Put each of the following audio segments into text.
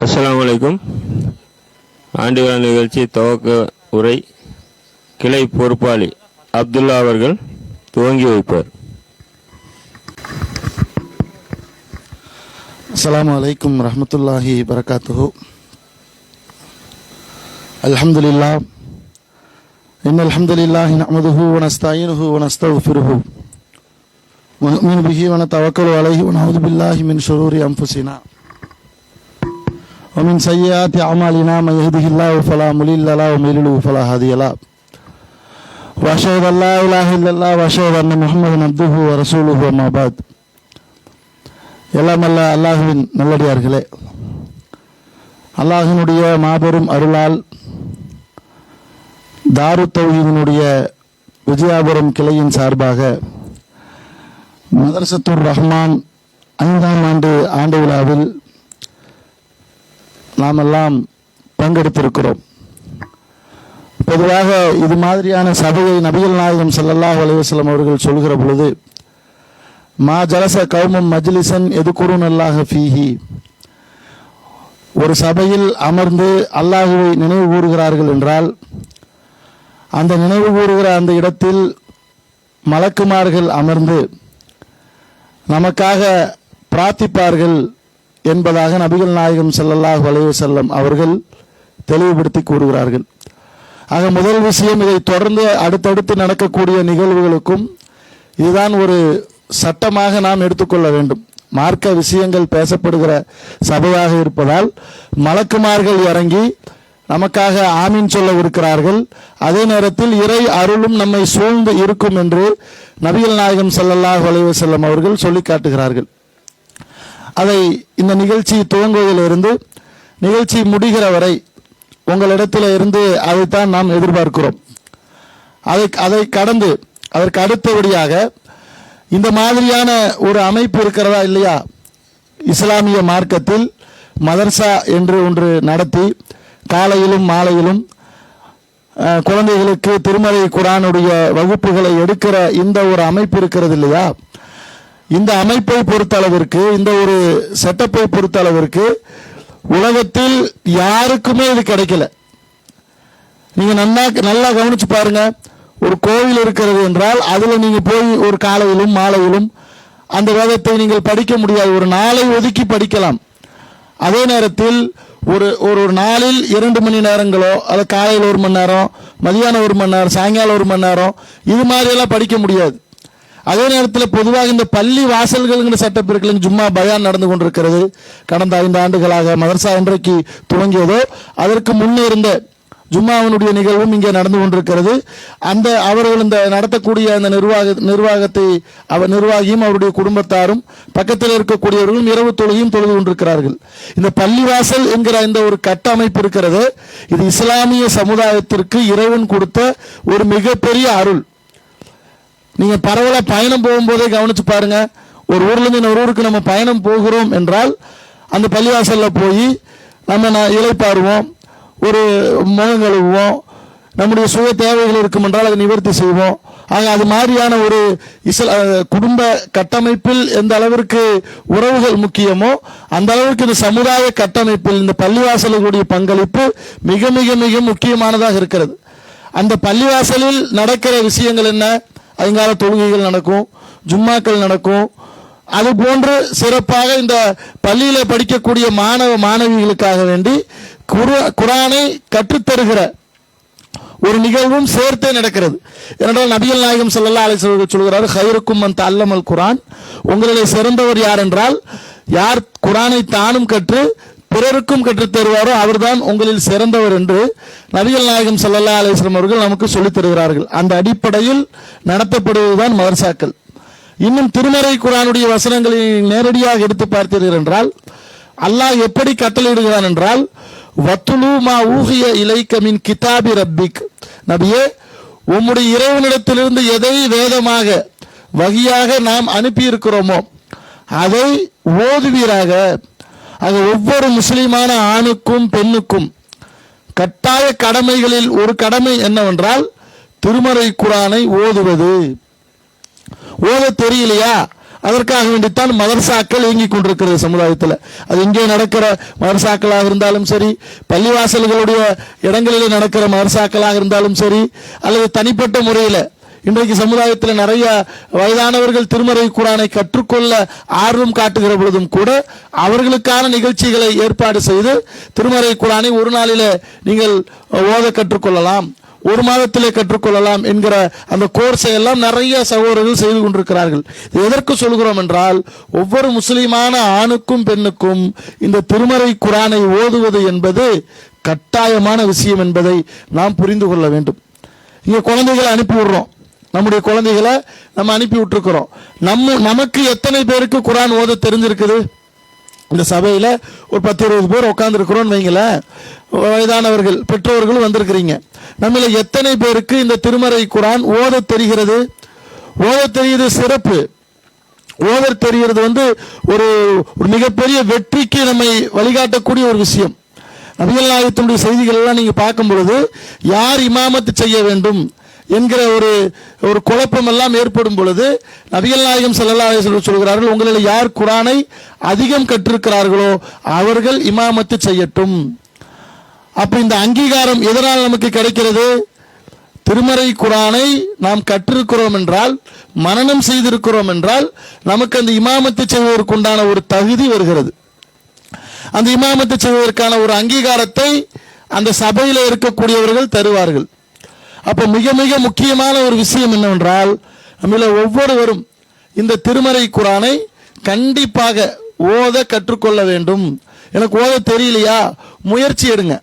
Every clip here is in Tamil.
அஸ்ஸலாமு அலைக்கும் ஆண்டு விழா நிகழ்ச்சி துவக்க உரை கிளை பொறுப்பாளி அப்துல்லா அவர்கள் துவங்கி வைப்பார் السلام عليكم ورحمة الله وبركاته الحمد لله إن الحمد لله نحمده ونستعينه ونستغفره ونؤمن به ونتوكل عليه ونعوذ بالله من شرور أنفسنا ومن سيئات أعمالنا من يهده الله فلا مضل له ومن يضلل فلا هادي له وأشهد أن لا إله إلا الله وأشهد أن محمدا عبده ورسوله وما بعد எல்லாம் அல்ல அல்லாஹுவின் நல்லடியார்களே அல்லாஹினுடைய மாபெரும் அருளால் தாரு தௌஹீதினுடைய விஜயாபுரம் கிளையின் சார்பாக மதரசத்துர் ரஹ்மான் ஐந்தாம் ஆண்டு ஆண்டு விழாவில் நாம் எல்லாம் பங்கெடுத்திருக்கிறோம். பொதுவாக இது மாதிரியான சபையை நபிகள் நாயகம் ஸல்லல்லாஹு அலைஹி அவர்கள் சொல்கிற பொழுது மா ஜலச கௌமம் மஜ்லிசன் எதுக்குறும் அல்லாஹ ஃபீஹி. ஒரு சபையில் அமர்ந்து அல்லாஹுவை நினைவு கூறுகிறார்கள் என்றால் அந்த நினைவு கூறுகிற அந்த இடத்தில் மலக்குமார்கள் அமர்ந்து நமக்காக பிரார்த்திப்பார்கள் என்பதாக நபிகள் நாயகம் செல்லல்லாஹ் வளைவு செல்லும் அவர்கள் தெளிவுபடுத்தி கூறுகிறார்கள். ஆக முதல் விஷயம் இதை தொடர்ந்து அடுத்தடுத்து நடக்கக்கூடிய நிகழ்வுகளுக்கும் இதுதான் ஒரு சட்டமாக நாம் எடுத்துக்கொள்ள வேண்டும். மார்க்க விஷயங்கள் பேசப்படுகிற சபையாக இருப்பதால் மலக்குமார்கள் இறங்கி நமக்காக ஆமீன் சொல்ல இருக்கிறார்கள். அதே நேரத்தில் இறை அருளும் நம்மை சூழ்ந்து இருக்கும் என்று நபிகள் நாயகம் ஸல்லல்லாஹு வளைவு செல்லும் அவர்கள் சொல்லி காட்டுகிறார்கள். அதை இந்த நிகழ்ச்சி துவங்குவதிலிருந்து நிகழ்ச்சி முடிகிற வரை உங்களிடத்தில் இருந்து அதைத்தான் நாம் எதிர்பார்க்கிறோம். அதை அதை கடந்து அதற்கு அடுத்தபடியாக இந்த மாதிரியான ஒரு அமைப்பு இருக்கிறதா இல்லையா? இஸ்லாமிய மார்க்கத்தில் மதர்சா என்று ஒன்று நடத்தி காலையிலும் மாலையிலும் குழந்தைகளுக்கு திருமலை குரானுடைய வகுப்புகளை எடுக்கிற இந்த ஒரு அமைப்பு இருக்கிறது இல்லையா? இந்த அமைப்பை பொறுத்தளவிற்கு இந்த ஒரு செட்டப்பை பொறுத்தளவிற்கு உலகத்தில் யாருக்குமே இது கிடைக்கல. நீங்க நல்லா நல்லா கவனிச்சு பாருங்க. ஒரு கோவில் இருக்கிறது என்றால் அதுல நீங்க போய் ஒரு காலையிலும் மாலையிலும் அந்த வேதத்தை நீங்கள் படிக்க முடியாது. ஒரு நாளை ஒதுக்கி படிக்கலாம். அதே நேரத்தில் ஒரு ஒரு ஒரு நாளில் இரண்டு மணி நேரங்களோ அது காலையில் ஒரு மணி நேரம் மதியானம் ஒரு மணி நேரம் சாயங்காலம் ஒரு மணி நேரம் இது மாதிரியெல்லாம் படிக்க முடியாது. அதே நேரத்தில் பொதுவாக இந்த பள்ளி வாசல்கள்ங்கிற சட்டப் ஜும்மா பயான் நடந்து கொண்டிருக்கிறது. கடந்த ஐந்து ஆண்டுகளாக மதர்சா இன்றைக்கு துவங்கியதோ அதற்கு முன்னே இருந்த ஜும்மாவினுடைய நிகழ்வும் இங்கே நடந்து கொண்டிருக்கிறது. அந்த அவர்கள் இந்த நடத்தக்கூடிய அந்த நிர்வாக நிர்வாகத்தை அவர் நிர்வாகியும் அவருடைய குடும்பத்தாரும் பக்கத்தில் இருக்கக்கூடியவர்களும் இரவு தொழுகையும் தொழுது கொண்டிருக்கிறார்கள். இந்த பள்ளிவாசல் என்கிற இந்த ஒரு கட்டமைப்பு இருக்கிறது. இது இஸ்லாமிய சமுதாயத்திற்கு இறைவன் கொடுத்த ஒரு மிகப்பெரிய அருள். நீங்கள் பரவலாக பயணம் போகும்போதே கவனித்து பாருங்கள் ஒரு ஊர்லேருந்து இன்னொரு ஊருக்கு நம்ம பயணம் போகிறோம் என்றால் அந்த பள்ளிவாசலில் போய் நம்ம நான் இளைப்பாறுவோம் ஒரு முகம் கழுவுவோம் நம்முடைய சுய தேவைகள் இருக்கும் என்றால் அதை நிவர்த்தி செய்வோம். ஆக அது மாதிரியான ஒரு இஸ்ல குடும்ப கட்டமைப்பில் எந்த அளவிற்கு உறவுகள் முக்கியமோ அந்த அளவிற்கு இந்த சமுதாய கட்டமைப்பில் இந்த பள்ளிவாசலுடைய பங்களிப்பு மிக மிக மிக முக்கியமானதாக இருக்கிறது. அந்த பள்ளிவாசலில் நடக்கிற விஷயங்கள் என்ன? அதிகால தொழுகைகள் நடக்கும் ஜும்மாக்கள் நடக்கும். அது போன்று சிறப்பாக இந்த பள்ளியில் படிக்கக்கூடிய மாணவ மாணவிகளுக்காக வேண்டி குரு குரானை கற்றுத்தருகிற ஒரு நிகழ்வும் சேர்த்தே நடக்கிறது. ஏனென்றால் நபிகள் நாயகம் செல்லல்லா அலைஹி சொல்கிறார் ஹைருக்கும் அந்த அல்லமல் குரான். உங்களிலே சிறந்தவர் யார் என்றால் யார் குரானை தானும் கற்று பிறருக்கும் கற்றுத்தருவாரோ அவர்தான் உங்களில் சிறந்தவர் என்று நபிகள் நாயகம் சல்லல்லா அலைஹி அவர்கள் நமக்கு சொல்லித் தருகிறார்கள். அந்த அடிப்படையில் நடத்தப்படுவதுதான் மதர்சாக்கள். இன்னும் திருமறை குரானுடைய வசனங்களை நேரடியாக எடுத்து பார்த்தீர்கள் என்றால் அல்லாஹ் எப்படி கட்டளையிடுகிறான் என்றால் வத்துலு மா ஊகிய இலைக்கமின் கிதாபி ரப்பிக். நபியே உம்முடைய இறைவனிடத்திலிருந்து எதை வேதமாக வகியாக நாம் அனுப்பியிருக்கிறோமோ அதை ஓதுவீராக. அது ஒவ்வொரு முஸ்லீமான ஆணுக்கும் பெண்ணுக்கும் கட்டாய கடமைகளில் ஒரு கடமை என்னவென்றால் திருமறை குரானை ஓதுவது. ஓத தெரியலையா? அதற்காக வேண்டித்தான் மதர்சாக்கள் இயங்கிக் கொண்டிருக்கிறது சமுதாயத்தில். அது இங்கே நடக்கிற மதர்சாக்களாக இருந்தாலும் சரி பள்ளிவாசல்களுடைய இடங்களில் நடக்கிற மதர்சாக்களாக இருந்தாலும் சரி அல்லது தனிப்பட்ட முறையில் இன்றைக்கு சமுதாயத்தில் நிறைய வயதானவர்கள் திருமறை குரானை கற்றுக்கொள்ள ஆர்வம் காட்டுகிற பொழுதும் கூட அவர்களுக்கான நிகழ்ச்சிகளை ஏற்பாடு செய்து திருமறை குரானை ஒரு நாளில் நீங்கள் ஓத கற்றுக்கொள்ளலாம் ஒரு மாதத்திலே கற்றுக்கொள்ளலாம் என்கிற அந்த கோர்ஸை எல்லாம் நிறைய சகோதரர்கள் செய்து கொண்டிருக்கிறார்கள். இது எதற்கு சொல்கிறோம் என்றால் ஒவ்வொரு முஸ்லீமான ஆணுக்கும் பெண்ணுக்கும் இந்த திருமறை குரானை ஓதுவது என்பது கட்டாயமான விஷயம் என்பதை நாம் புரிந்து கொள்ள வேண்டும். இங்கே குழந்தைகளை அனுப்பி விடுறோம். நம்முடைய குழந்தைகளை நம்ம அனுப்பி விட்டுருக்குறோம். நம்ம நமக்கு எத்தனை பேருக்கு குரான் ஓத தெரிஞ்சிருக்குது? இந்த சபையில் ஒரு பத்து இருபது பேர் உட்காந்துருக்குறோன்னு வைங்களேன். வயதானவர்கள் பெற்றோர்கள் வந்திருக்கிறீங்க. நம்மள எத்தனை பேருக்கு இந்த திருமறை குரான் ஓத தெரிகிறது? ஓத தெரியுது சிறப்பு. ஓத தெரிகிறது வந்து ஒரு ஒரு மிகப்பெரிய வெற்றிக்கு நம்மை வழிகாட்டக்கூடிய ஒரு விஷயம். நபிகள் நாயகத்தினுடைய செய்திகள் எல்லாம் நீங்க பார்க்கும் பொழுது யார் இமாமத்து செய்ய வேண்டும்? என்கிற ஒரு ஒரு குழப்பம் எல்லாம் ஏற்படும் பொழுது நபிகள் நாயகம் செல்லல்லா சொல்கிறார்கள் உங்களில் யார் குரானை அதிகம் கற்றிருக்கிறார்களோ அவர்கள் இமாமத்து செய்யட்டும். அப்போ இந்த அங்கீகாரம் எதனால் நமக்கு கிடைக்கிறது? திருமறை குரானை நாம் கற்றிருக்கிறோம் என்றால் மனனம் செய்திருக்கிறோம் என்றால் நமக்கு அந்த இமாமத்து செய்வதற்கு உண்டான ஒரு தகுதி வருகிறது. அந்த இமாமத்து செய்வதற்கான ஒரு அங்கீகாரத்தை அந்த சபையில் இருக்கக்கூடியவர்கள் தருவார்கள். அப்போ மிக மிக முக்கியமான ஒரு விஷயம் என்னவென்றால் நம்மள ஒவ்வொருவரும் இந்த திருமறை குரானை கண்டிப்பாக ஓத கற்றுக்கொள்ள வேண்டும். எனக்கு ஓத தெரியலையா? முயற்சி எடுங்க.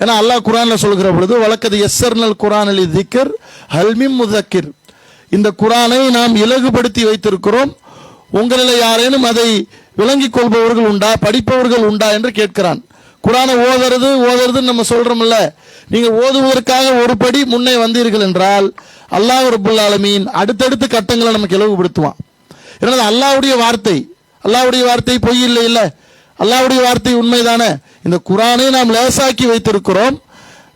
ஏன்னா அல்லாஹ் குரானில் சொல்கிற பொழுது வழக்கது எஸ்எர்னல் குரான் அலி திக்கர் ஹல்மி முதக்கிர். இந்த குரானை நாம் இலகுபடுத்தி வைத்திருக்கிறோம். உங்களில் யாரேனும் அதை விளங்கிக் கொள்பவர்கள் உண்டா? படிப்பவர்கள் உண்டா? என்று கேட்கிறான். குரானை ஓதுறது ஓதுறதுன்னு நம்ம சொல்கிறோம்ல நீங்கள் ஓதுவதற்காக ஒரு படி முன்னே வந்தீர்கள் என்றால் அல்லாஹ் ரபுல் ஆலமீன் அடுத்தடுத்த கட்டங்களை நமக்கு இலவுபடுத்துவான் ஏன்னா அல்லாவுடைய வார்த்தை. அல்லாவுடைய வார்த்தை பொய் இல்லை இல்லை. அல்லாஹ்வுடைய வார்த்தை உண்மைதானே. இந்த குரானை நாம் லேசாக்கி வைத்திருக்கிறோம்.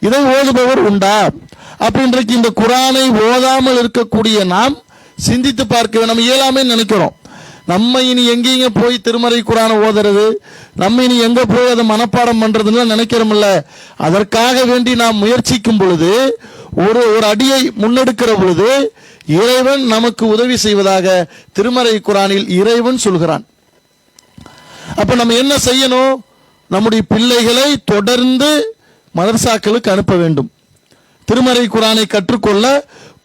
இதை ஓதுபவர் உண்டா? அப்படின்றக்கு இந்த குரானை ஓதாமல் இருக்கக்கூடிய நாம் சிந்தித்து பார்க்க நம்ம இயலாமே நினைக்கிறோம். நம்ம இனி எங்கேயும் போய் திருமறை குரானை ஓதுறது நம்ம இனி எங்க போய் அதை மனப்பாடம் பண்றதுன்னு நினைக்கிறோம்ல. அதற்காக வேண்டி நாம் முயற்சிக்கும் பொழுது ஒரு ஒரு அடியை முன்னெடுக்கிற பொழுது இறைவன் நமக்கு உதவி செய்வதாக திருமறை குரானில் இறைவன் சொல்கிறான். அப்ப நம்ம என்ன செய்யணும்? நம்முடைய பிள்ளைகளை தொடர்ந்து மதர்சாக்களுக்கு அனுப்ப வேண்டும். திருமறை குரானை கற்றுக்கொள்ள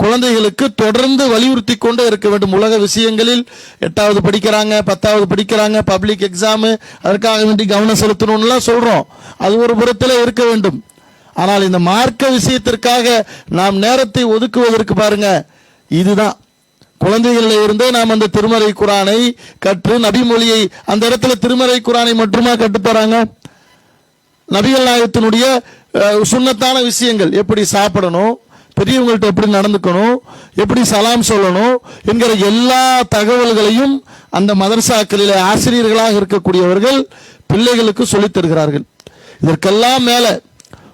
குழந்தைகளுக்கு தொடர்ந்து வலியுறுத்தி கொண்டே இருக்க வேண்டும். உலக விஷயங்களில் எட்டாவது படிக்கிறாங்க பத்தாவது படிக்கிறாங்க பப்ளிக் எக்ஸாமு அதற்காக வேண்டி கவனம் செலுத்தணும்லாம் சொல்கிறோம் அது ஒரு புறத்தில் இருக்க வேண்டும். ஆனால் இந்த மார்க்க விஷயத்திற்காக நாம் நேரத்தை ஒதுக்குவதற்கு பாருங்க இதுதான். குழந்தைகளில் இருந்தே நாம் அந்த திருமறை குரானை கற்று நபிமொழியை அந்த இடத்துல திருமறை குரானை மட்டுமா கற்றுத்தராங்க நபிகள் நாயகத்தினுடைய சுண்ணத்தான விஷயங்கள். எப்படி சாப்பிடணும் பெரியவங்கள்ட்ட எப்படி நடந்துக்கணும் எப்படி சலாம் சொல்லணும் என்கிற எல்லா தகவல்களையும் அந்த மதரசாக்களில் ஆசிரியர்களாக இருக்கக்கூடியவர்கள் பிள்ளைகளுக்கு சொல்லித் தருகிறார்கள். இதற்கெல்லாம் மேலே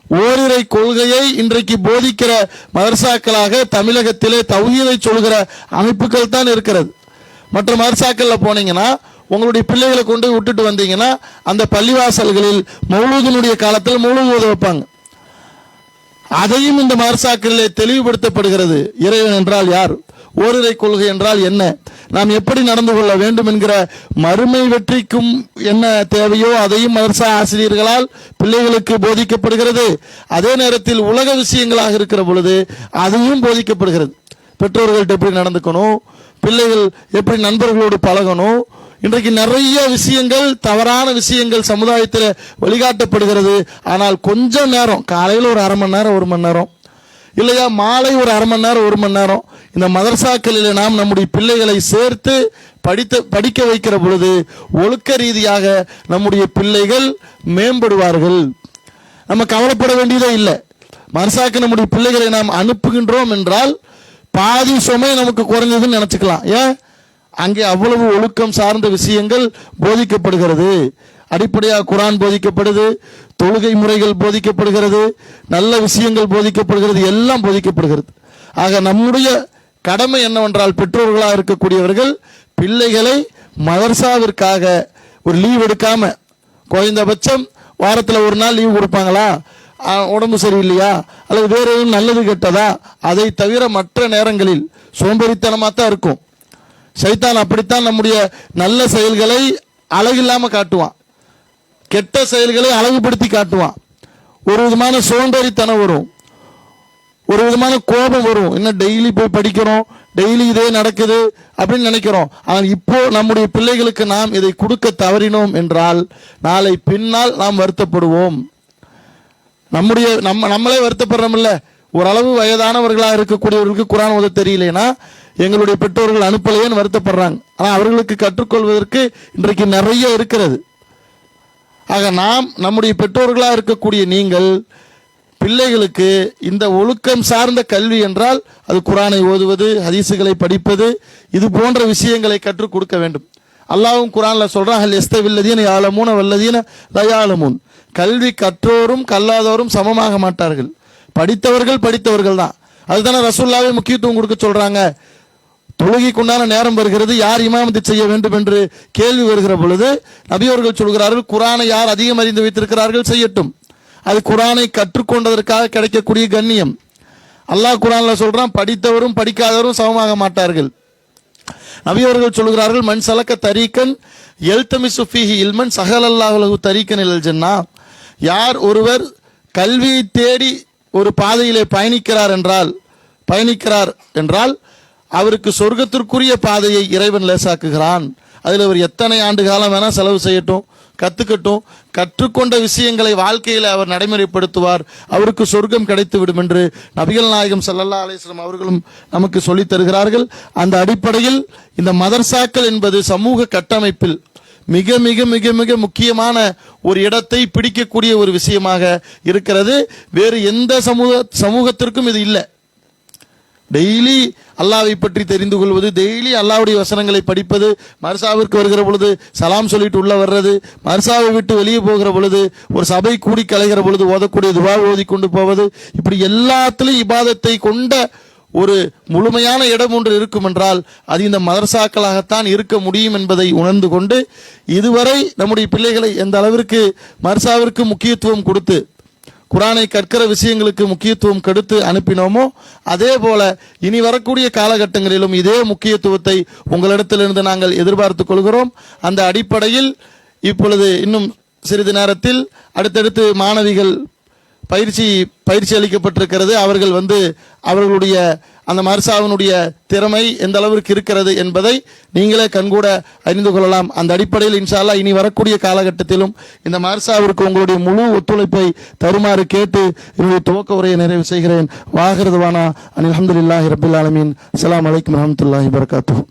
ஓரிரை கொள்கையை இன்றைக்கு போதிக்கிற மதரசாக்களாக தமிழகத்திலே தௌஹீதை சொல்கிற அமைப்புகள் தான் இருக்கிறது. மற்ற மதரசாக்கள்ல போனீங்கன்னா உங்களுடைய பிள்ளைகளை கொண்டு விட்டுட்டு வந்தீங்கன்னா அந்த பள்ளிவாசல்களில் மௌலூதினுடைய காலத்தில் மௌலூது ஓத வைப்பாங்க. அதையும் இந்த மதரசாக்களிலே தெளிவுபடுத்தப்படுகிறது. இறைவன் என்றால் யார்? ஓரிரை கொள்கை என்றால் என்ன? நாம் எப்படி நடந்து கொள்ள வேண்டும் என்கிற மறுமை வெற்றிக்கும் என்ன தேவையோ அதையும் மதரசா ஆசிரியர்களால் பிள்ளைகளுக்கு போதிக்கப்படுகிறது. அதே நேரத்தில் உலக விஷயங்களாக இருக்கிற பொழுது அதையும் போதிக்கப்படுகிறது. பெற்றோர்கள்ட்ட எப்படி நடந்துக்கணும்? பிள்ளைகள் எப்படி நண்பர்களோடு பழகணும்? இன்றைக்கு நிறைய விஷயங்கள் தவறான விஷயங்கள் சமுதாயத்தில் வழிகாட்டப்படுகிறது. ஆனால் கொஞ்சம் நேரம் காலையில் ஒரு அரை மணி நேரம் ஒரு மணி நேரம். இல்லையா மாலை ஒரு அரை மணி நேரம் ஒரு மணி நேரம். இந்த மதரசாக்களில் நாம் நம்முடைய பிள்ளைகளை சேர்த்து படித்த படிக்க வைக்கிற பொழுது ஒழுக்க ரீதியாக நம்முடைய பிள்ளைகள் மேம்படுவார்கள். நம்ம கவலைப்பட வேண்டியதே இல்லை. மனசாக்க நம்முடைய பிள்ளைகளை நாம் அனுப்புகின்றோம் என்றால் பாதி சுமை நமக்கு குறைஞ்சதுன்னு நினச்சிக்கலாம். ஏன்? அங்கே அவ்வளவு ஒழுக்கம் சார்ந்த விஷயங்கள் போதிக்கப்படுகிறது. அடிப்படையாக குரான் போதிக்கப்படுது தொழுகை முறைகள் போதிக்கப்படுகிறது நல்ல விஷயங்கள் போதிக்கப்படுகிறது எல்லாம் போதிக்கப்படுகிறது. ஆக நம்முடைய கடமை என்னவென்றால் பெற்றோர்களாக இருக்கக்கூடியவர்கள் பிள்ளைகளை மதர்சாவிற்காக ஒரு லீவ் எடுக்காம குறைந்தபட்சம் வாரத்தில் ஒரு நாள் லீவ் கொடுப்பாங்களா? உடம்பு சரியில்லையா? அல்லது வேறு எதுவும் நல்லது கெட்டதா? அதை தவிர மற்ற நேரங்களில் சோம்பேறித்தனமாக தான் இருக்கும். சைத்தான் அப்படித்தான் நம்முடைய நல்ல செயல்களை அழகில்லாமல் காட்டுவான். கெட்ட செயல்களை அழகுபடுத்தி காட்டுவான். ஒரு விதமான சோம்பேறித்தனம் வரும். ஒரு விதமான கோபம் வரும். என்ன டெய்லி போய் படிக்கிறோம் டெய்லி இதே நடக்குது அப்படின்னு நினைக்கிறோம். ஆனால் இப்போ நம்முடைய பிள்ளைகளுக்கு நாம் இதை கொடுக்க தவறினோம் என்றால் நாளை பின்னால் நாம் வருத்தப்படுவோம். நம்முடைய நம்ம நம்மளே வருத்தப்படுறோம்ல. ஓரளவு வயதானவர்களாக இருக்கக்கூடியவர்களுக்கு குரான் ஓத தெரியலைன்னா எங்களுடைய பெற்றோர்கள் அனுப்பலையேன்னு வருத்தப்படுறாங்க. ஆனால் அவர்களுக்கு கற்றுக்கொள்வதற்கு இன்றைக்கு நிறைய இருக்கிறது. ஆக நாம் நம்முடைய பெற்றோர்களாக இருக்கக்கூடிய நீங்கள் பிள்ளைகளுக்கு இந்த ஒழுக்கம் சார்ந்த கல்வி என்றால் அது குரானை ஓதுவது ஹதீசுகளை படிப்பது இது போன்ற விஷயங்களை கற்றுக் கொடுக்க வேண்டும். அல்லாஹ்வும் குரானில் சொல்றான் எஸ்த வில்லதீன யாலமூன வல்லதீன லயாலமூன். கல்வி கற்றோரும் கல்லாதோரும் சமமாக மாட்டார்கள். படித்தவர்கள் படித்தவர்கள் தான். அதுதானே ரசூல்லாவே முக்கியத்துவம் கொடுக்க சொல்கிறாங்க தொழுகைக்குண்டான நேரம் வருகிறது. யார் இமாமதி செய்ய வேண்டும் என்று கேள்வி வருகிற பொழுது நபியவர்கள் சொல்கிறார்கள் குரானை யார் அதிகம் அறிந்து வைத்திருக்கிறார்கள் செய்யட்டும். அது குரானை கற்றுக்கொண்டதற்காக கிடைக்கக்கூடிய கண்ணியம். அல்லாஹ் குரானில் சொல்கிறான் படித்தவரும் படிக்காதவரும் சமமாக மாட்டார்கள். நபியவர்கள் சொல்கிறார்கள் மண் சலக்க தரீக்கன் எல்தமி சுஃபிஹி இல்மன் சகல் அல்லாஹு தரீக்கன் இல்ஜன்னா யார் ஒருவர் கல்வியை தேடி ஒரு பாதையிலே பயணிக்கிறார் என்றால் பயணிக்கிறார் என்றால் அவருக்கு சொர்க்கத்திற்குரிய பாதையை இறைவன் லேசாக்குகிறான். அதில் அவர் எத்தனை ஆண்டு காலம் வேணால் செலவு செய்யட்டும் கற்றுக்கட்டும் கற்றுக்கொண்ட விஷயங்களை வாழ்க்கையில் அவர் நடைமுறைப்படுத்துவார். அவருக்கு சொர்க்கம் கிடைத்துவிடும் என்று நபிகள் நாயகம் சல்லல்லா அலைஹி அவர்களும் நமக்கு சொல்லித் தருகிறார்கள். அந்த அடிப்படையில் இந்த மதர்சாக்கள் என்பது சமூக கட்டமைப்பில் மிக மிக மிக மிக முக்கியமான ஒரு இடத்தை பிடிக்கக்கூடிய ஒரு விஷயமாக இருக்கிறது. வேறு எந்த சமூக சமூகத்திற்கும் இது இல்லை. டெய்லி அல்லாவை பற்றி தெரிந்து கொள்வது டெய்லி அல்லாவுடைய வசனங்களை படிப்பது மர்சாவிற்கு வருகிற பொழுது சலாம் சொல்லிட்டு உள்ள வர்றது மர்சாவை விட்டு வெளியே போகிற பொழுது ஒரு சபை கூடி கலைகிற பொழுது ஓதக்கூடிய துவா ஓதி கொண்டு போவது இப்படி எல்லாத்திலும் இபாதத்தை கொண்ட ஒரு முழுமையான இடம் ஒன்று இருக்கும் என்றால் அது இந்த மதரசாக்களாகத்தான் இருக்க முடியும் என்பதை உணர்ந்து கொண்டு இதுவரை நம்முடைய பிள்ளைகளை எந்த அளவிற்கு மர்சாவிற்கு முக்கியத்துவம் கொடுத்து குரானை கற்கிற விஷயங்களுக்கு முக்கியத்துவம் கெடுத்து அனுப்பினோமோ அதே போல இனி வரக்கூடிய காலகட்டங்களிலும் இதே முக்கியத்துவத்தை உங்களிடத்திலிருந்து நாங்கள் எதிர்பார்த்துக் கொள்கிறோம். அந்த அடிப்படையில் இப்பொழுது இன்னும் சிறிது நேரத்தில் அடுத்தடுத்து மாணவிகள் பயிற்சி பயிற்சி அளிக்கப்பட்டிருக்கிறது. அவர்கள் வந்து அவர்களுடைய அந்த மர்சாவினுடைய திறமை எந்த அளவிற்கு இருக்கிறது என்பதை நீங்களே கண்கூட அறிந்து கொள்ளலாம். அந்த அடிப்படையில் இன்ஷால்லா இனி வரக்கூடிய காலகட்டத்திலும் இந்த மர்சாவிற்கு உங்களுடைய முழு ஒத்துழைப்பை தருமாறு கேட்டு என்னுடைய துவக்க உரையை நிறைவு செய்கிறேன். வாகிருதுவானா அனில் அஹமதுல்லாஹி ரபில் ஆலமீன். அஸ்ஸலாமு வலைக்கம் வரமத்துல்லாஹி வபரகாத்துஹு.